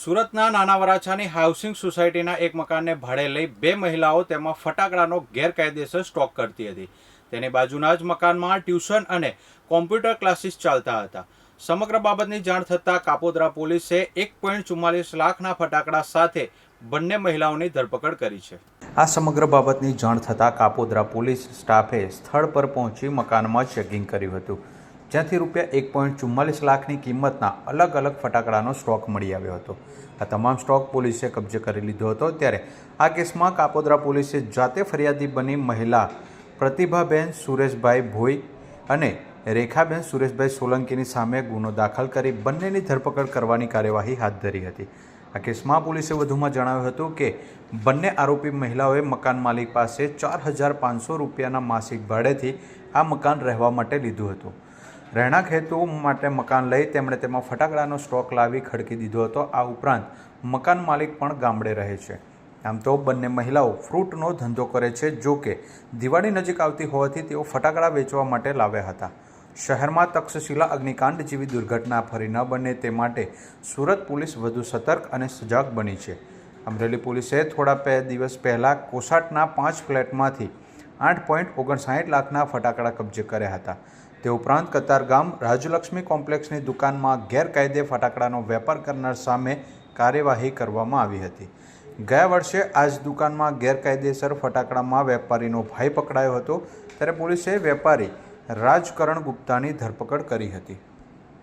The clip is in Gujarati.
સુરતના નાના વરાછાની હાઉસિંગ સોસાયટીના એક મકાનને ભાડે લઈ બે મહિલાઓ તેમાં ફટાકડાનો ગેરકાયદેસર સ્ટોક કરતી હતી. તેની બાજુના જ મકાનમાં ટ્યુશન અને કોમ્પ્યુટર ક્લાસીસ ચાલતા હતા. સમગ્ર બાબતની જાણ થતાં કાપોદ્રા પોલીસે એક પોઈન્ટ ચુમ્માલીસ લાખના ફટાકડા સાથે બંને મહિલાઓની ધરપકડ કરી છે. આ સમગ્ર બાબતની જાણ થતાં કાપોદ્રા પોલીસ સ્ટાફે સ્થળ પર પહોંચી મકાનમાં ચેકિંગ કર્યું હતું. જ્યાંથી રૂપિયા એક પોઈન્ટ ચુમ્માલીસ લાખની કિંમતના અલગ અલગ ફટાકડાનો સ્ટોક મળી આવ્યો હતો. આ તમામ સ્ટોક પોલીસે કબજે કરી લીધો હતો ત્યારે આ કેસમાં કાપોદ્રા પોલીસે જાતે ફરિયાદી બની મહિલા પ્રતિભાબેન સુરેશભાઈ ભોઈ અને રેખાબેન સુરેશભાઈ સોલંકીની સામે ગુનો દાખલ કરી બંનેની ધરપકડ કરવાની કાર્યવાહી હાથ ધરી હતી. આ કેસમાં પોલીસે વધુમાં જણાવ્યું હતું કે, બંને આરોપી મહિલાઓએ મકાન માલિક પાસે ચાર હજાર પાંચસો રૂપિયાના માસિક ભાડેથી આ મકાન રહેવા માટે લીધું હતું. રહેણાંક હેતુ માટે મકાન લઈ તેમણે તેમાં ફટાકડાનો સ્ટોક લાવી ખડકી દીધો હતો. આ ઉપરાંત મકાન માલિક પણ ગામડે રહે છે. આમ તો બંને મહિલાઓ ફ્રૂટનો ધંધો કરે છે. જો કે દિવાળી નજીક આવતી હોવાથી તેઓ ફટાકડા વેચવા માટે લાવ્યા હતા. શહેરમાં તક્ષશિલા અગ્નિકાંડ જેવી દુર્ઘટના ફરી ન બને તે માટે સુરત પોલીસ વધુ સતર્ક અને સજાગ બની છે. અમરેલી પોલીસે થોડા બે દિવસ પહેલાં કોસાટના પાંચ ફ્લેટમાંથી આઠ પોઈન્ટ ઓગણસાઠ લાખના ફટાકડા કબજે કર્યા હતા. તે ઉપરાંત કતારગામ રાજલક્ષ્મી કોમ્પ્લેક્સની દુકાનમાં ગેરકાયદે ફટાકડાનો વેપાર કરનાર સામે કાર્યવાહી કરવામાં આવી હતી. ગયા વર્ષે આ જ દુકાનમાં ગેરકાયદેસર ફટાકડામાં વેપારીનો ભાઈ પકડાયો હતો, ત્યારે પોલીસે વેપારી રાજકરણ ગુપ્તાની ધરપકડ કરી હતી.